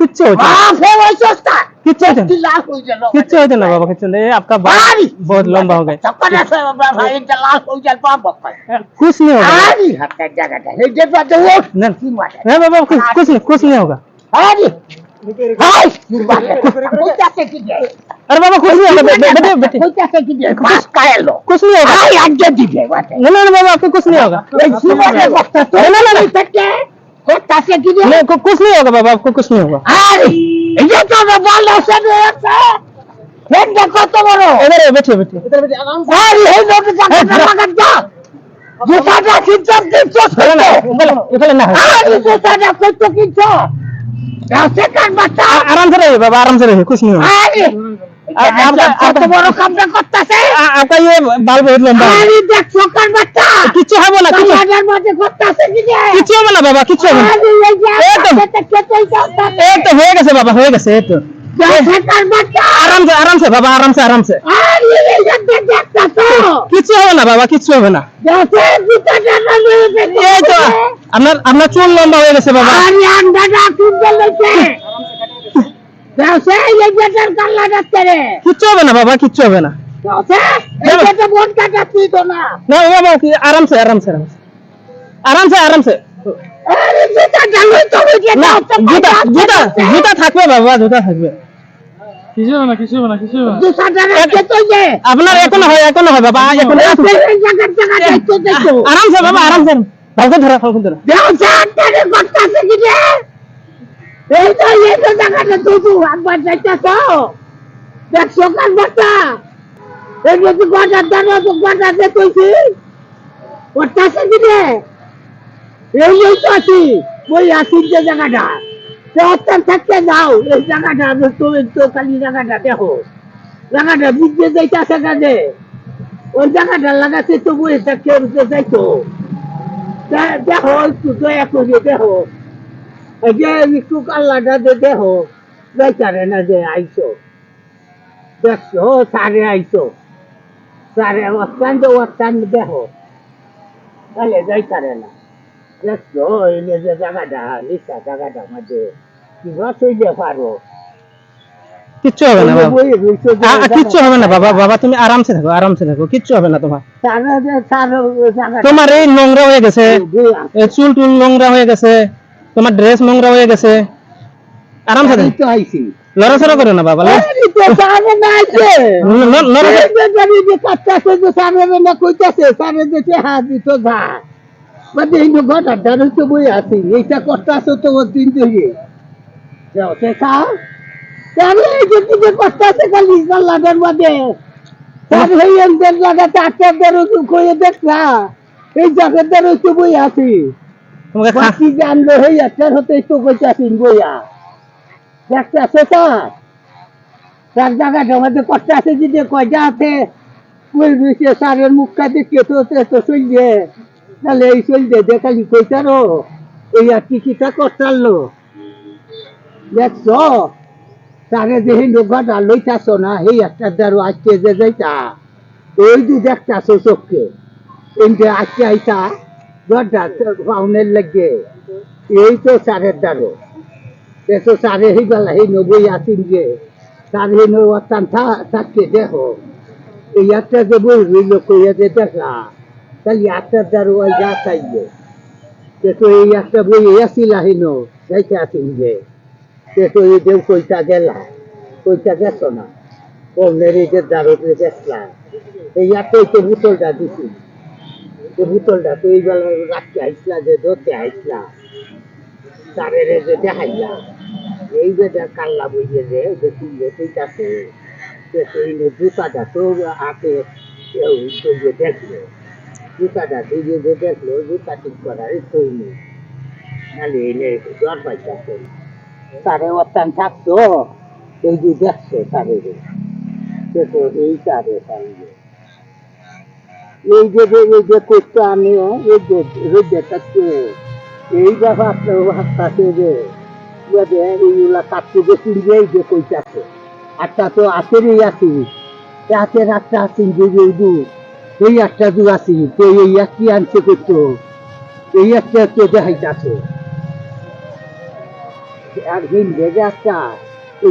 किच्चे होते हैं। किच्चे होते ना बाबा चले आपका बहुत लंबा हो गया। कुछ नहीं होगा। हाँ, बाबा कुछ नहीं कुछ नहीं होगा। अरे बाबा कुछ नहीं होगा। कुछ नहीं होगा। नहीं नहीं बाबा आपको कुछ नहीं होगा। এই জীবনে কথা তো না না থেকে কইতাছে কি রে नहीं कु- कुछ नहीं होगा बाबा आपको कुछ नहीं होगा আরে এই যে তো বল আছে আছে হেডটা কত বড় इधर है, बैठिए बैठिए আরে এই লোকে টাকা লাগাত যা জুতাটা কিনছস কিনছস इधर ना इधर इधर ना আরে জুতাটা কত কিনছস রাস্তা কাট বাচ্চা आराम से रहिए बाबा आराम से रहिए कुछ नहीं होगा কিছু হবে না বাবা কিছু হবে আরামসে আরামসে কিছু না বাবা কিছু না। আপনার আপনার চুল লম্বা হয়ে গেছে বাবা। কিচ্ছু হবে না বাবা কিচ্ছু হবে না। দেখে এই যেটা বোন কাটা তুই তো না। না বাবা কি আরাম সে আরাম সে আরাম সে আরাম সে আরে জুতাটা লই তো ওই না জুতা জুতা থাকবে বাবা থাকবে। আপনার এখনও হয় এখনও হয় বাবা এখনও এই জায়গার জায়গা যাইতো দেখো। আরাম সে বাবা আরাম সে ধরা ধরা। এই তো এই তো তুই তুই একবার যাইতেছ দেখ সকাল বাচ্চা। এই যে তুই গজার দানো তো গজাতে তুইছি করতেছে কি? রে এই এই তো আছি, ওই আছি যে জায়গাটা। তো অত্যান থাকতে যাও, এই জায়গাটা তুমি তো খালি জায়গাটা, দেখো। জায়গাটা বুঝতে যাইতেছে কাজে ওই জায়গাটা লাগাতে তো বই থাকতে যাইতো। দেখো, একটু দয়া করে দেখো। যে একটু কাল্লাটা দে দেখো বেচারে না যে আইসো দেখছ সারে আইসো সারে অস্তান দেখো। তাহলে যাইতারে না। দেখছ এই যে যে জায়গাটা জায়গাটা কিবা পারো? কিচ্ছু হবে না বাবা। যে কিচ্ছু হবে না বাবা বাবা তুমি আরাম সে থাকো আরাম সে থাকো কিচ্ছু হবে না তোমার। যে তোমার এই নোংরা হয়ে গেছে। চুল টুল নোংরা হয়ে গেছে। তোমার ড্রেস নোংরা হয়ে গেছে। আরাম সে আমি তো আইছি। লড়াচড়া করে না বাবা এই তো বই আছি। বাকি জানলো হই একটা হতে তো কইতাছি বইয়া? দেখতাছে তো। তার জায়গাটা মধ্যে কষ্ট আছে যদি কয়টা আছে ওই বিষয়ে সারের মুখটা দেখে তো তো তো চলছে। তাহলে এই চলছে দেখালি কইতারো এই আর টিকিটা করতারলো দেখছ? তারে লইতাছো না এই একটা দারু আজকে যে যাইতা। ওই দেখতাছো চোখকে। আজকে আইতা পাউনের লাগে, এই তো সারের দারু দেখো সারে হয়ে গেল এই নবই আসিন যে তার এই নবাস্তান থাকতে দেখো। এই একটা যে রইল কইয়া যে দেখা, তাহলে একটা দারু ওই যা চাইবে দেখো এই একটা বই আসিল আহিন, যাইতে আসিন যে। দেখো এই দেব কইটা গেলা কইটা গেছো না। কমনের এই যে দারুতে দেখলা, এই একটা তো বোতলটা দিছি। বেলা রাখতে আইসলা, যে ধরতে আইসলা, তারে যে দেখাইলা, এই যে কাল্লা বইয়ে যে যে তুই তুইটাছে যে তুই জুতাটা তো হাতে কেউ তুই যে দেখল, জুতাটা তুই যে যে দেখল, জুতা ঠিক করার তুই নেই। নালে এলে জ্বর পাইতাছে। তারে অত্যান থাকতো, এই যে দেখছ তারে তো এই তারে সঙ্গে এই যে যে এই যে কোচটা আমি এই যে এই ব্যাপারটা ভাবতাছে যে এইগুলা কাটতে যে কুড়িয়ে এই যে কইতাছে। একটা তো আসেরই আছি রাতের আছি যে এই দু। এই একটা দু আছি তো এই কি আনছে করতো? এই একটা তো দেখাইতাছে। আর হিন্দে যে একটা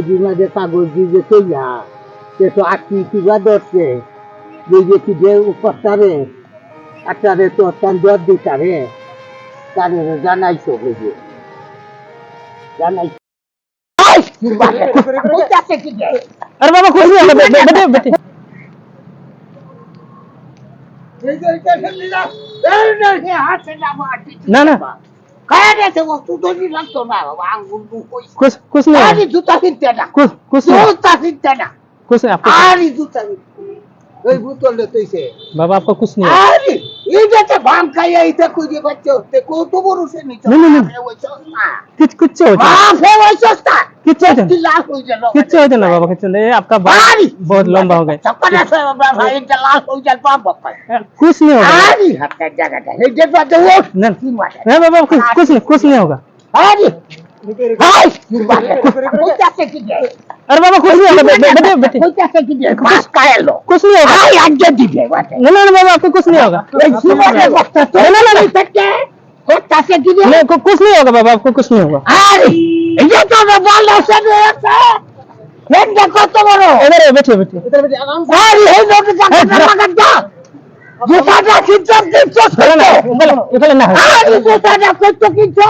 দিনে কাগজ দিয়ে তৈয়া সে তো আটটি কিবা ধরছে। Bizi diye ufakları, atları tozdan dört bir tane, tanrı zanay sokuyor. Zanay अरे बाबा कोई नहीं बेटे बेटे बेटे ना ना। काय रे ते वस्तू दोन्ही लागतो ना बाबा अंगूर तू कुछ कुछ नहीं आरी जूता फिर तेरा कुछ कुछ नहीं जूता फिर तेरा कुछ नहीं आरी जूता फिर बाबा आपको कुछ नहीं अरे ये जैसे भाम का ये इथे कुछ बच्चे होते को तो बोरू से नहीं नहीं, नहीं, नहीं। कुछ कुछ होता है है वही सस्ता कितने होते हैं? हो जाए ना बाबा कितने नहीं, आपका बात बहुत लंबा हो गया चप्पल ऐसे बाबा भाई एक लाख हो जाए बाप बाप कुछ नहीं होगा जगह है वो नहीं बाबा कुछ कुछ नहीं कुछ नहीं होगा अरे ভাই কি মানে কইতাছে কি যে अरे बाबा कुछ नहीं होगा बे- बे- बेटे बेटे কইতাছে কি যে বাস কায়লো कुछ नहीं होगा আরে আগে দিবে বাতে नहीं नहीं नहीं, बाबा आपको कुछ नहीं होगा এই জীবনে কথা তো না না থেকে কইতাছে কি যে नहीं कु- कुछ नहीं होगा बाबा आपको कुछ नहीं होगा আরে এই যে তো বল আছে রয়েছে হেডটা কত বড় इधर है, बैठिए बैठिए আরে এই লোকে জায়গাটা লাগাত দাও জুতাটা কিনছো কিনছো इधर ना इधर इधर ना আরে জুতাটা কত কিনছো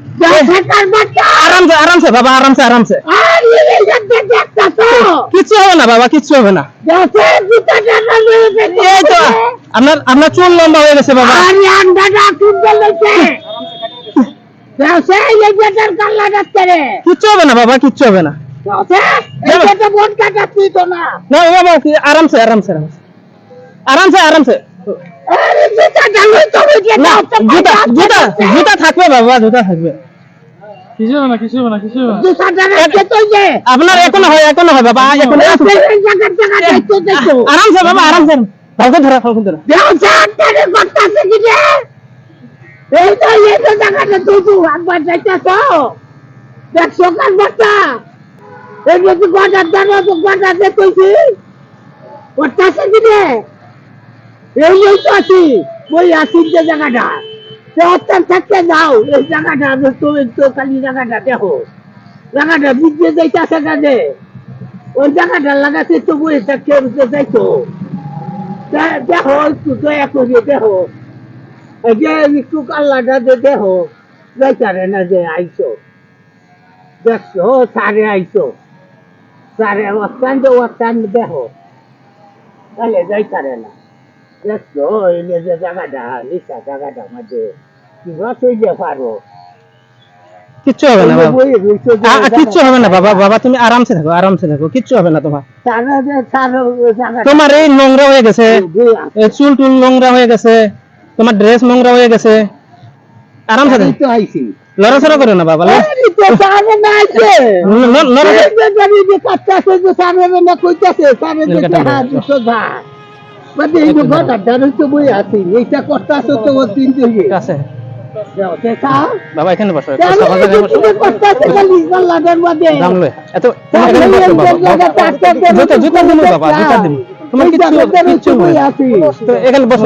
দেখছ কাট বাচ্চা আরাম সে আরাম সে বাবা আরাম সে আরাম সে আরে এই যে দেখছ কিচ্ছু হবে না বাবা কিচ্ছু হবে না। এই তো আপনার আপনার চুল লম্বা হয়ে গেছে বাবা। কিচ্ছু হবে না বাবা কিচ্ছু হবে না। দেখো এই যেটা বোন কাটাচ্ছি তো না। না বাবা কি- আরাম সে আরাম সে আরাম সে আরাম সে আরে জুতাটা লই তো ওই যে না দাও তো জুতা পাঁচ জুতা হাজার জুতা থাকবে বাবা জুতা থাকবে। কিছু হবে না কিছু হবে না কিছু হবে না। জুতাটা রাখছে তো যে আপনার এখনও হয় এখনও হয় বাবা এখন এই বাবা ধরা ফালকে ধরা। তো এই তো জায়গাটা তুই তুই একবার যাইতেছো দেখছ কার বাচ্চা এই তুই গজার দাঁড়ো তো গজার দেখতেছি করতেছে কি রে এই এই তো আছি। ওই আছি যে জায়গাটা। তো থাকতে যাও, এই জায়গাটা তুমি তো খালি জায়গাটা, দেখো। জায়গাটা বুঝতে যাইতেছে কাজে ওই জায়গাটা লাগাতে তো বই থাকতে যাইতো। দেখো, একটু দয়া করে দেখো। যে একটু কাল্লাটা যে দেখো, যাইতারে না যে আইসো। দেখছ সারে আইসো। সারে অস্তান যে অস্তান দেখো। তাহলে যাইতারে না। দেখছ এই যে যে জায়গাটা লিসা জায়গাটা মাঝে কিবা চলে পারো কিচ্ছু হবে না বাবা। কিচ্ছু হবে না বাবা বাবা তুমি আরাম সে থাকো আরাম সে থাকো কিচ্ছু হবে না তোমার। তোমার এই নোংরা হয়ে গেছে চুল টুল নোংরা হয়ে গেছে তোমার ড্রেস নোংরা হয়ে গেছে। আরাম সে থাকো। লড়াচড়া করো না বাবা লড়- মানে এই যে ঘটা দাঁড়ি তো বই আছি এইটা করতাছে তো ও তিন দিকে। আছে। বাবা এখানে বসো দাম লয় এত এখানে বাবা। জুতা জুতা দিন বাবা জুতা দিন তোমার বই হবে তো এখানে বসো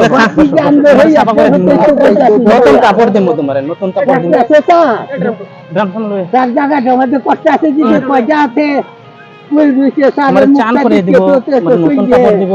নতুন কাপড় দিন তোমার নতুন কাপড় তো ড্রাম ফোন লয়ে তার জায়গাটা মধ্যে করতাছে যে কয়টা আছে। চান করে দিব নতুন কাপড় দিব।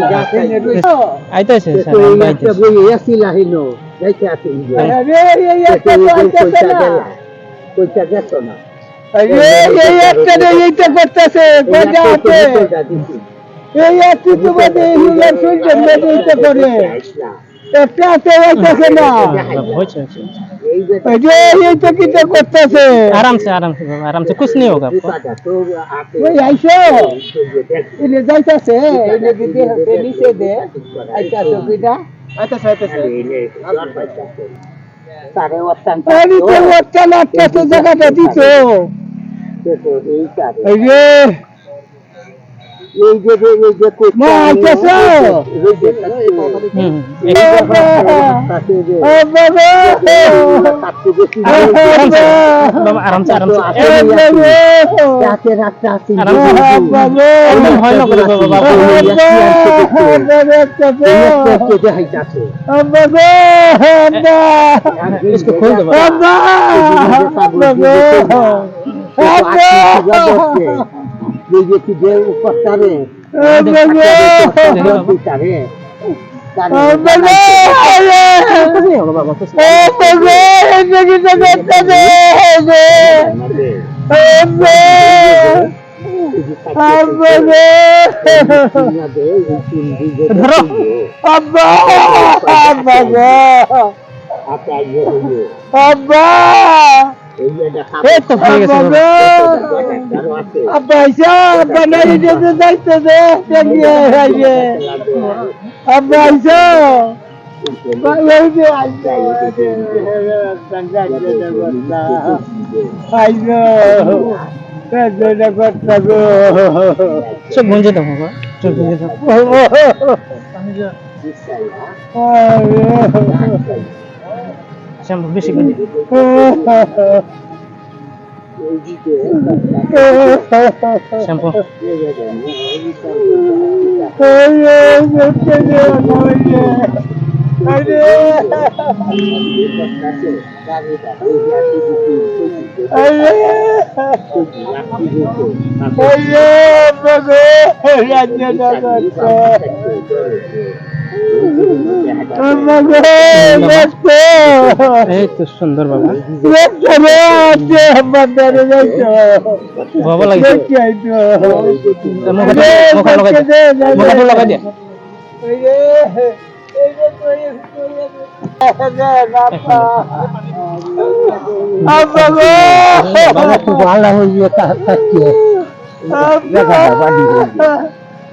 যে নিচে রাখব আইতাছে একটা जो ये तो कितने कुत्ते से? आराम से आराम से आराम से। कुछ नहीं होगा आपको। वही ऐसे इन्हें जाता से इन्हें गिदे हफ़्ते नीचे दे। तो अच्छा तो बेटा अच्छा सही तो सर। सारे वत्तन तो तो। अरे तो वत्तन अच्छा कैसे जगह देती तो। ये এই যে এই যে মা আইছে আরামসে আরামসে খোল দেবো বাবা बाबा आराम से आराम से এ বাবা রাতে রাতে আসি आराम से বাবা एकदम ভয় না করে বাবা इसको खोल दो बाबा कुछ नहीं होगा बाबा कुछ नहीं ধরো আব্বা আব্বা গো আব্বা এই তো হয়ে গেছে বাবা আব্বা আইসা আব্বা নাই যেতে যাইতে দে দেখিয়ে আইয়ে আব্বা আইসা ওই যে আইসা আইসা বেদনা করতে গো চোখ গুঞ্জে দাও বাবা চোখ গুঞ্জে দাও শ্যাম্পু বেশি গুঞ্জে শ্যাম্পু এই তো সুন্দর বাবা বাবা লাগছে মুখে মুখে লগাই দে মুখে লগাই দে বাবা খুব ভালো হয়ে থাকছে চোখ চোখ তুই নাইতার গো আজকে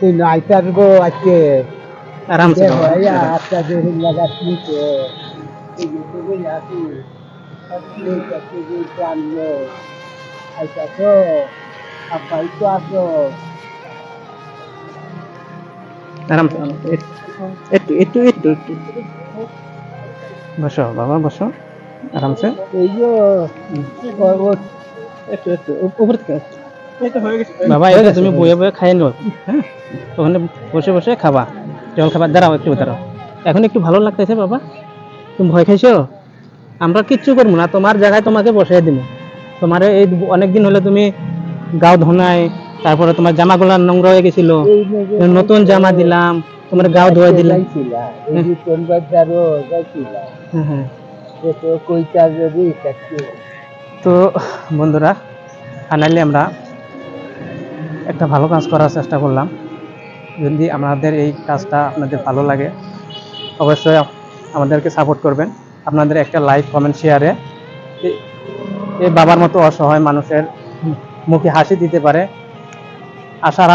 তুই নাইতে আসব আজকে। আরামসে আরামসে একটু একটু একটু একটু। বসো বাবা বসো। আরামসে। এই যে উপরে থেকে বাবা এটা তুমি বয়ে বয়ে খাই নো হ্যাঁ ওখানে বসে বসে খাবা। জল খাবার দাঁড়াও একটু দাঁড়াও। এখন একটু ভালো লাগতেছে বাবা। তুমি ভয় খাইছো? আমরা কিচ্ছু করব না। তোমার জায়গায় তোমাকে বসাই দিব। তোমার এই অনেকদিন হলে তুমি গাও ধোনায় তারপরে তোমার জামাগুলো নোংরা হয়ে গেছিল। নতুন জামা দিলাম তোমার গাও ধোয়া দিলাম। হ্যাঁ হ্যাঁ। তো বন্ধুরা ফাইনালি আমরা একটা ভালো কাজ করার চেষ্টা করলাম। যদি আমাদের এই কাজটা আপনাদের ভালো লাগে, অবশ্যই আমাদেরকে সাপোর্ট করবেন। আপনাদের একটা লাইক কমেন্ট শেয়ারে এই বাবার মতো অসহায় মানুষের মুখে হাসি দিতে পারে। আশার